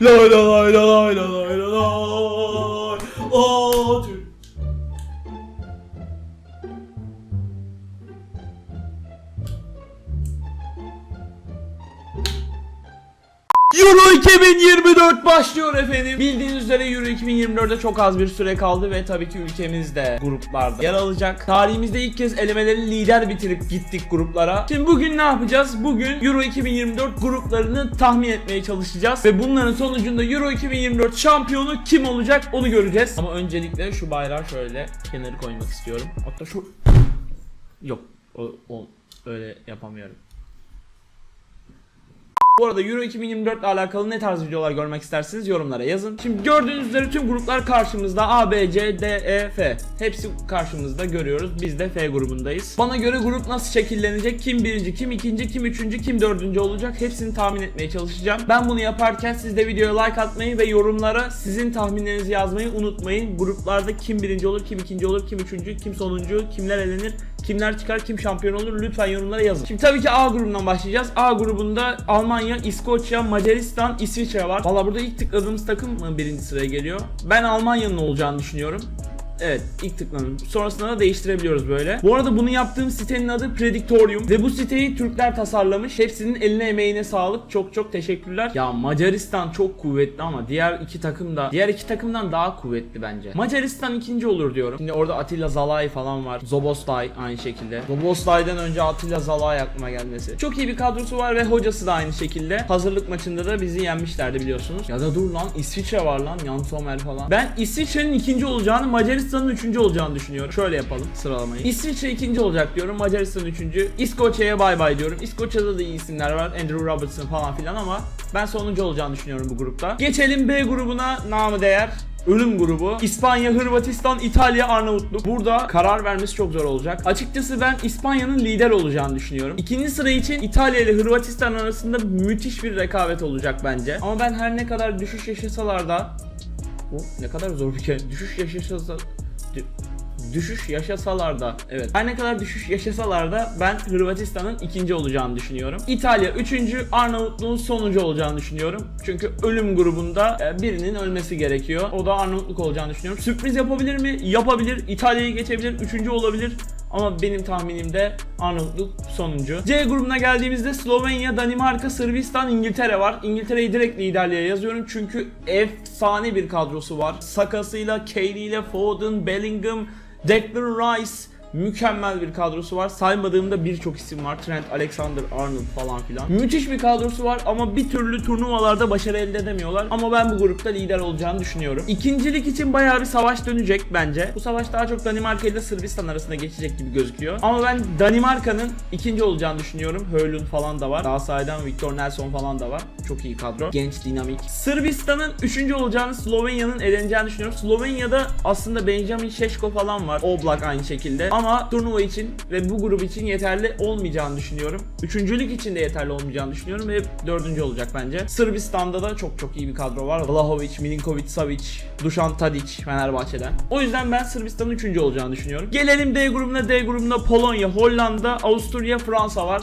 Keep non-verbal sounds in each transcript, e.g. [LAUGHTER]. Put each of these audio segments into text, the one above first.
Lay lay lay lay lay 2024 başlıyor efendim. Bildiğiniz üzere Euro 2024'e çok az bir süre kaldı ve tabii ki ülkemiz de gruplarda yer alacak. Tarihimizde ilk kez elemeleri lider bitirip gittik gruplara. Şimdi bugün ne yapacağız? Bugün Euro 2024 gruplarını tahmin etmeye çalışacağız ve bunların sonucunda Euro 2024 şampiyonu kim olacak onu göreceğiz. Ama öncelikle şu bayrağı şöyle kenarı koymak istiyorum. Hatta şu Yok, o, o öyle yapamıyorum. Bu arada Euro 2024 ile alakalı ne tarz videolar görmek isterseniz yorumlara yazın. Şimdi gördüğünüz üzere tüm gruplar karşımızda A, B, C, D, E, F. Hepsi karşımızda görüyoruz. Biz de F grubundayız. Bana göre grup nasıl şekillenecek? Kim birinci, kim ikinci, kim üçüncü, kim dördüncü olacak? Hepsini tahmin etmeye çalışacağım. Ben bunu yaparken siz de videoya like atmayı ve yorumlara sizin tahminlerinizi yazmayı unutmayın. Gruplarda kim birinci olur, kim ikinci olur, kim üçüncü, kim sonuncu, kimler elenir, kimler çıkar, kim şampiyon olur lütfen yorumlara yazın. Şimdi tabii ki A grubundan başlayacağız. A grubunda Almanya, İskoçya, Macaristan, İsviçre var. Valla burada ilk tıkladığımız takım mı birinci sıraya geliyor? Ben Almanya'nın olacağını düşünüyorum. Evet ilk tıkladım. Sonrasında da değiştirebiliyoruz böyle. Bu arada bunu yaptığım sitenin adı Predictorium ve bu siteyi Türkler tasarlamış. Hepsinin eline emeğine sağlık. Çok çok teşekkürler. Ya Macaristan çok kuvvetli ama diğer iki takım da diğer iki takımdan daha kuvvetli bence. Macaristan ikinci olur diyorum. Şimdi orada Atilla Zalai falan var. Zoboslay aynı şekilde. Zoboslay'dan önce Atilla Zalai aklıma gelmesi. Çok iyi bir kadrosu var ve hocası da aynı şekilde. Hazırlık maçında da bizi yenmişlerdi biliyorsunuz. Ya da dur lan İsviçre var lan. Jan Sommer falan. Ben İsviçre'nin ikinci olacağını Macaristan'ın üçüncü olacağını düşünüyorum. Şöyle yapalım sıralamayı. İsviçre ikinci olacak diyorum. Macaristan üçüncü. İskoçya'ya bay bay diyorum. İskoçya'da da iyi isimler var. Andrew Robertson falan filan ama ben sonuncu olacağını düşünüyorum bu grupta. Geçelim B grubuna namı değer. Ölüm grubu. İspanya, Hırvatistan, İtalya, Arnavutluk. Burada karar vermesi çok zor olacak. Açıkçası ben İspanya'nın lider olacağını düşünüyorum. İkinci sıra için İtalya ile Hırvatistan arasında müthiş bir rekabet olacak bence. Ama ben her ne kadar düşüş yaşasalar da bu ne kadar zor bir kelime. Düşüş yaşasa dü- düşüş yaşasalar da evet her ne kadar düşüş yaşasalar da ben Hırvatistan'ın ikinci olacağını düşünüyorum. İtalya üçüncü, Arnavutluğun sonuncu olacağını düşünüyorum. Çünkü ölüm grubunda e, birinin ölmesi gerekiyor. O da Arnavutluk olacağını düşünüyorum. Sürpriz yapabilir mi? Yapabilir. İtalya'yı geçebilir. Üçüncü olabilir. Ama benim tahminimde Arnavutluk sonuncu. C grubuna geldiğimizde Slovenya, Danimarka, Sırbistan, İngiltere var. İngiltere'yi direkt liderliğe yazıyorum çünkü efsane bir kadrosu var. Sakasıyla, Kane ile, Foden, Bellingham, Declan Rice mükemmel bir kadrosu var. Saymadığımda birçok isim var. Trent Alexander-Arnold falan filan. Müthiş bir kadrosu var ama bir türlü turnuvalarda başarı elde edemiyorlar. Ama ben bu grupta lider olacağını düşünüyorum. İkincilik için bayağı bir savaş dönecek bence. Bu savaş daha çok Danimarka ile Sırbistan arasında geçecek gibi gözüküyor. Ama ben Danimarka'nın ikinci olacağını düşünüyorum. Höylund falan da var. Galatasaray'dan Victor Nelson falan da var. Çok iyi kadro. Genç, dinamik. Sırbistan'ın üçüncü olacağını, Slovenya'nın eleneceğini düşünüyorum. Slovenya'da aslında Benjamin Şeşko falan var. Oblak aynı şekilde. Ama turnuva için ve bu grup için yeterli olmayacağını düşünüyorum. Üçüncülük için de yeterli olmayacağını düşünüyorum ve dördüncü olacak bence. Sırbistan'da da çok çok iyi bir kadro var. Vlahovic, Milinkovic, Savic, Dušan Tadic Fenerbahçe'den. O yüzden ben Sırbistan'ın üçüncü olacağını düşünüyorum. Gelelim D grubuna. D grubunda Polonya, Hollanda, Avusturya, Fransa var.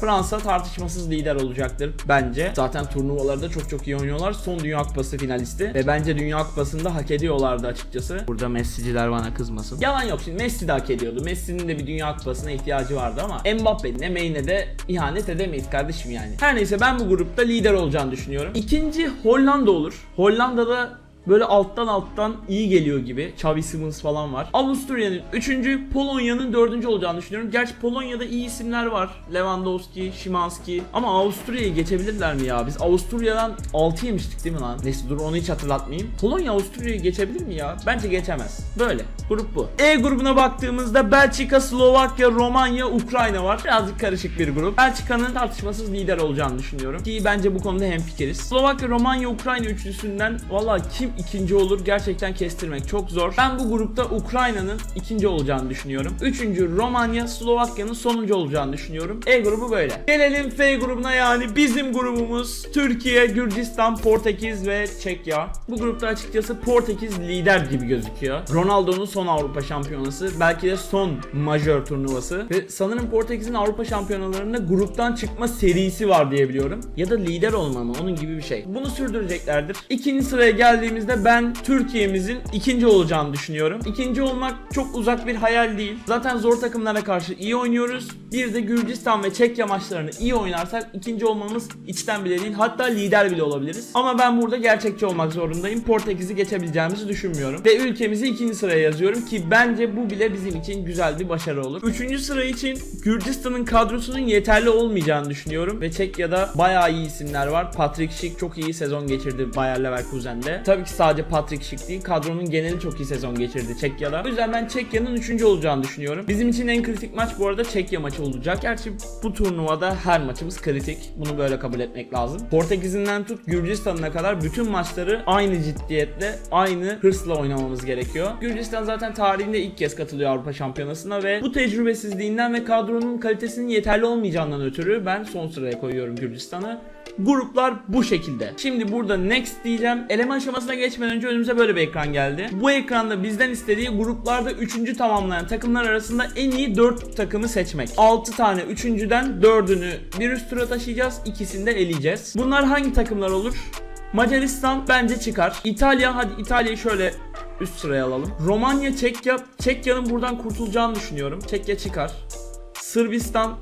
Fransa tartışmasız lider olacaktır bence. Zaten turnuvalarda çok çok iyi oynuyorlar. Son Dünya Kupası finalisti. Ve bence Dünya Kupası'nda hak ediyorlardı açıkçası. Burada Messi'ciler bana kızmasın. Yalan yok şimdi Messi de hak ediyordu. Messi'nin de bir Dünya Kupası'na ihtiyacı vardı ama Mbappe'nin emeğine de ihanet edemeyiz kardeşim yani. Her neyse ben bu grupta lider olacağını düşünüyorum. İkinci Hollanda olur. Hollanda'da Böyle alttan alttan iyi geliyor gibi. Xavi Simons falan var. Avusturya'nın 3. Polonya'nın 4. olacağını düşünüyorum. Gerçi Polonya'da iyi isimler var. Lewandowski, Szymanski. Ama Avusturya'yı geçebilirler mi ya? Biz Avusturya'dan 6 yemiştik değil mi lan? Neyse dur onu hiç hatırlatmayayım. Polonya Avusturya'yı geçebilir mi ya? Bence geçemez. Böyle. Grup bu. E grubuna baktığımızda Belçika, Slovakya, Romanya, Ukrayna var. Birazcık karışık bir grup. Belçika'nın tartışmasız lider olacağını düşünüyorum. Ki bence bu konuda hemfikiriz. Slovakya, Romanya, Ukrayna üçlüsünden valla kim kim ikinci olur gerçekten kestirmek çok zor. Ben bu grupta Ukrayna'nın ikinci olacağını düşünüyorum. Üçüncü Romanya, Slovakya'nın sonuncu olacağını düşünüyorum. E grubu böyle. Gelelim F grubuna yani bizim grubumuz Türkiye, Gürcistan, Portekiz ve Çekya. Bu grupta açıkçası Portekiz lider gibi gözüküyor. Ronaldo'nun son Avrupa Şampiyonası, belki de son majör turnuvası ve sanırım Portekiz'in Avrupa Şampiyonalarında gruptan çıkma serisi var diye biliyorum. Ya da lider olma mı onun gibi bir şey. Bunu sürdüreceklerdir. İkinci sıraya geldiğimizde ben Türkiye'mizin ikinci olacağını düşünüyorum. İkinci olmak çok uzak bir hayal değil. Zaten zor takımlara karşı iyi oynuyoruz. Bir de Gürcistan ve Çekya maçlarını iyi oynarsak ikinci olmamız içten bile değil. Hatta lider bile olabiliriz. Ama ben burada gerçekçi olmak zorundayım. Portekiz'i geçebileceğimizi düşünmüyorum. Ve ülkemizi ikinci sıraya yazıyorum ki bence bu bile bizim için güzel bir başarı olur. Üçüncü sıra için Gürcistan'ın kadrosunun yeterli olmayacağını düşünüyorum. Ve Çekya'da bayağı iyi isimler var. Patrick Schick çok iyi sezon geçirdi Bayer Leverkusen'de. Tabii ki sadece Patrick Schick değil. Kadronun geneli çok iyi sezon geçirdi Çekya'da. O yüzden ben Çekya'nın üçüncü olacağını düşünüyorum. Bizim için en kritik maç bu arada Çekya maçı olacak. Gerçi bu turnuvada her maçımız kritik. Bunu böyle kabul etmek lazım. Portekiz'inden tut Gürcistan'ına kadar bütün maçları aynı ciddiyetle, aynı hırsla oynamamız gerekiyor. Gürcistan zaten tarihinde ilk kez katılıyor Avrupa Şampiyonası'na ve bu tecrübesizliğinden ve kadronun kalitesinin yeterli olmayacağından ötürü ben son sıraya koyuyorum Gürcistan'ı. Gruplar bu şekilde. Şimdi burada next diyeceğim. Eleme aşamasına geçmeden önce önümüze böyle bir ekran geldi. Bu ekranda bizden istediği gruplarda 3. tamamlayan takımlar arasında en iyi 4 takımı seçmek. 6 tane 3.den 4'ünü bir üst tura taşıyacağız. ikisini de eleyeceğiz. Bunlar hangi takımlar olur? Macaristan bence çıkar. İtalya hadi İtalya'yı şöyle üst sıraya alalım. Romanya, Çekya. Çekya'nın buradan kurtulacağını düşünüyorum. Çekya çıkar. Sırbistan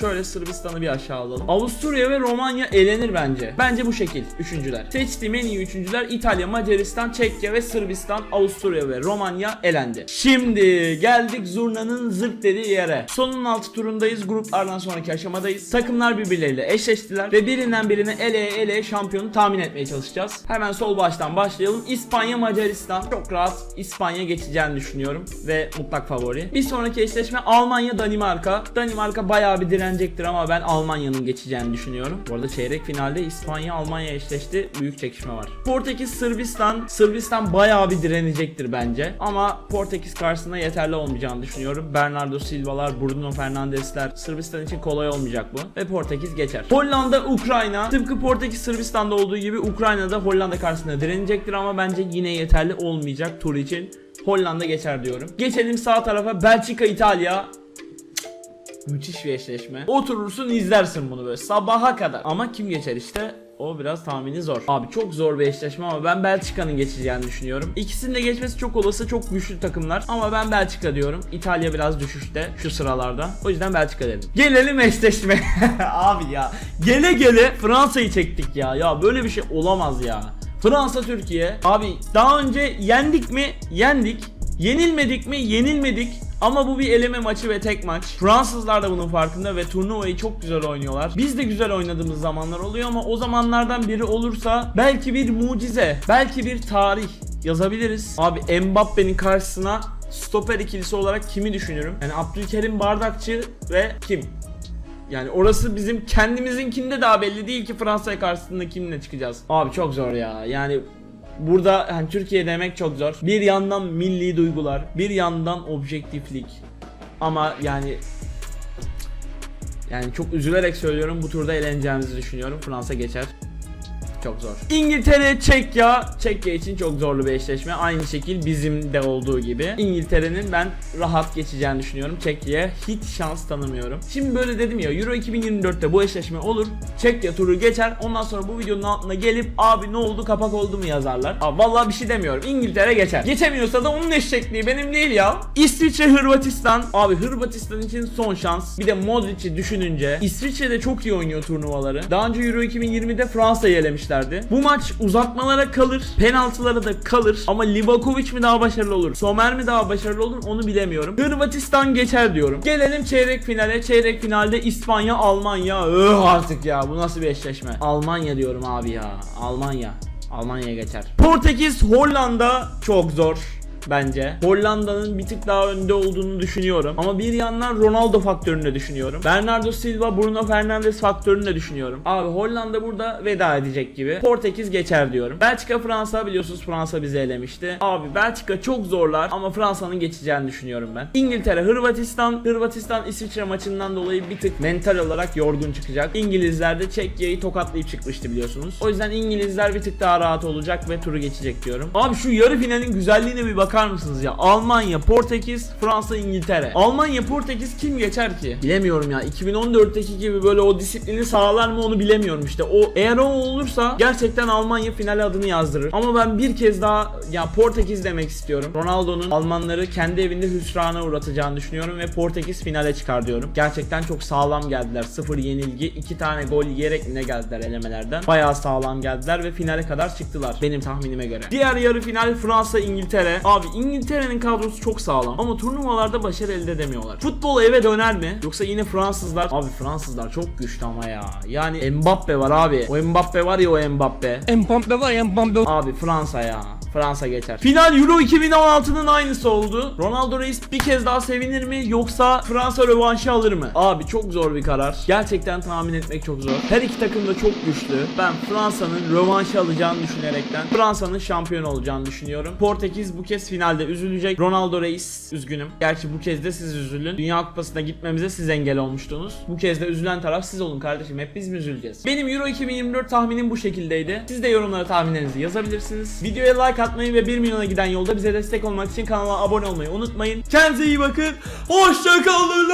Şöyle Sırbistan'ı bir aşağı alalım. Avusturya ve Romanya elenir bence. Bence bu şekil üçüncüler. Seçtiğim en iyi üçüncüler İtalya, Macaristan, Çekya ve Sırbistan, Avusturya ve Romanya elendi. Şimdi geldik zurnanın zırt dediği yere. Sonun altı turundayız. Gruplardan sonraki aşamadayız. Takımlar birbirleriyle eşleştiler ve birinden birine eleye eleye şampiyonu tahmin etmeye çalışacağız. Hemen sol baştan başlayalım. İspanya, Macaristan. Çok rahat İspanya geçeceğini düşünüyorum ve mutlak favori. Bir sonraki eşleşme Almanya, Danimarka. Danimarka bayağı bir direnecektir ama ben Almanya'nın geçeceğini düşünüyorum. Bu arada çeyrek finalde İspanya Almanya eşleşti. Büyük çekişme var. Portekiz Sırbistan. Sırbistan bayağı bir direnecektir bence. Ama Portekiz karşısında yeterli olmayacağını düşünüyorum. Bernardo Silva'lar, Bruno Fernandes'ler Sırbistan için kolay olmayacak bu. Ve Portekiz geçer. Hollanda Ukrayna. Tıpkı Portekiz Sırbistan'da olduğu gibi Ukrayna'da Hollanda karşısında direnecektir ama bence yine yeterli olmayacak tur için. Hollanda geçer diyorum. Geçelim sağ tarafa Belçika İtalya. Müthiş bir eşleşme. Oturursun izlersin bunu böyle sabaha kadar. Ama kim geçer işte? O biraz tahmini zor. Abi çok zor bir eşleşme ama ben Belçika'nın geçeceğini düşünüyorum. İkisinin de geçmesi çok olası çok güçlü takımlar. Ama ben Belçika diyorum. İtalya biraz düşüşte şu sıralarda. O yüzden Belçika dedim. Gelelim eşleşme. [LAUGHS] Abi ya. Gele gele Fransa'yı çektik ya. Ya böyle bir şey olamaz ya. Fransa Türkiye. Abi daha önce yendik mi? Yendik. Yenilmedik mi? Yenilmedik. Ama bu bir eleme maçı ve tek maç. Fransızlar da bunun farkında ve turnuvayı çok güzel oynuyorlar. Biz de güzel oynadığımız zamanlar oluyor ama o zamanlardan biri olursa belki bir mucize, belki bir tarih yazabiliriz. Abi Mbappe'nin karşısına stoper ikilisi olarak kimi düşünürüm? Yani Abdülkerim Bardakçı ve kim? Yani orası bizim kendimizinkinde daha belli değil ki Fransa'ya karşısında kimle çıkacağız. Abi çok zor ya. Yani burada hani Türkiye demek çok zor. Bir yandan milli duygular, bir yandan objektiflik. Ama yani yani çok üzülerek söylüyorum bu turda eğleneceğimizi düşünüyorum. Fransa geçer. Çok zor. İngiltere, Çekya. Çekya için çok zorlu bir eşleşme. Aynı şekil bizim de olduğu gibi. İngiltere'nin ben rahat geçeceğini düşünüyorum. Çekya'ya hiç şans tanımıyorum. Şimdi böyle dedim ya Euro 2024'te bu eşleşme olur. Çekya turu geçer. Ondan sonra bu videonun altına gelip abi ne oldu kapak oldu mu yazarlar. Abi vallahi bir şey demiyorum. İngiltere geçer. Geçemiyorsa da onun eşekliği benim değil ya. İsviçre, Hırvatistan. Abi Hırvatistan için son şans. Bir de Modric'i düşününce İsviçre de çok iyi oynuyor turnuvaları. Daha önce Euro 2020'de Fransa'yı elemişlerdi. Bu maç uzatmalara kalır, penaltılara da kalır. Ama Livakovic mi daha başarılı olur, Somer mi daha başarılı olur onu bilemiyorum. Hırvatistan geçer diyorum. Gelelim çeyrek finale. Çeyrek finalde İspanya, Almanya. Öh artık ya bu nasıl bir eşleşme. Almanya diyorum abi ya. Almanya. Almanya geçer. Portekiz, Hollanda çok zor. Bence. Hollanda'nın bir tık daha önde olduğunu düşünüyorum. Ama bir yandan Ronaldo faktörünü de düşünüyorum. Bernardo Silva, Bruno Fernandes faktörünü de düşünüyorum. Abi Hollanda burada veda edecek gibi. Portekiz geçer diyorum. Belçika, Fransa biliyorsunuz Fransa bizi elemişti. Abi Belçika çok zorlar ama Fransa'nın geçeceğini düşünüyorum ben. İngiltere, Hırvatistan, Hırvatistan İsviçre maçından dolayı bir tık mental olarak yorgun çıkacak. İngilizler de Çekya'yı tokatlayıp çıkmıştı biliyorsunuz. O yüzden İngilizler bir tık daha rahat olacak ve turu geçecek diyorum. Abi şu yarı finalin güzelliğine bir bakar mısınız ya? Almanya, Portekiz, Fransa, İngiltere. Almanya, Portekiz kim geçer ki? Bilemiyorum ya. 2014'teki gibi böyle o disiplini sağlar mı onu bilemiyorum işte. O eğer o olursa gerçekten Almanya final adını yazdırır. Ama ben bir kez daha ya Portekiz demek istiyorum. Ronaldo'nun Almanları kendi evinde hüsrana uğratacağını düşünüyorum ve Portekiz finale çıkar diyorum. Gerçekten çok sağlam geldiler. Sıfır yenilgi, iki tane gol yiyerek ne geldiler elemelerden. Bayağı sağlam geldiler ve finale kadar çıktılar benim tahminime göre. Diğer yarı final Fransa İngiltere. Abi İngiltere'nin kadrosu çok sağlam ama turnuvalarda başarı elde edemiyorlar. Futbol eve döner mi? Yoksa yine Fransızlar? Abi Fransızlar çok güçlü ama ya. Yani Mbappe var abi. O Mbappe var ya o Mbappe. Mbappe var ya Mbappe. Abi Fransa ya. Fransa geçer. Final Euro 2016'nın aynısı oldu. Ronaldo Reis bir kez daha sevinir mi yoksa Fransa rövanşı alır mı? Abi çok zor bir karar. Gerçekten tahmin etmek çok zor. Her iki takım da çok güçlü. Ben Fransa'nın rövanşı alacağını düşünerekten Fransa'nın şampiyon olacağını düşünüyorum. Portekiz bu kez finalde üzülecek. Ronaldo Reis üzgünüm. Gerçi bu kez de siz üzülün. Dünya Kupası'na gitmemize siz engel olmuştunuz. Bu kez de üzülen taraf siz olun kardeşim. Hep biz mi üzüleceğiz? Benim Euro 2024 tahminim bu şekildeydi. Siz de yorumlara tahminlerinizi yazabilirsiniz. Videoya like atmayı ve 1 milyona giden yolda bize destek olmak için kanala abone olmayı unutmayın. Kendinize iyi bakın. Hoşçakalın.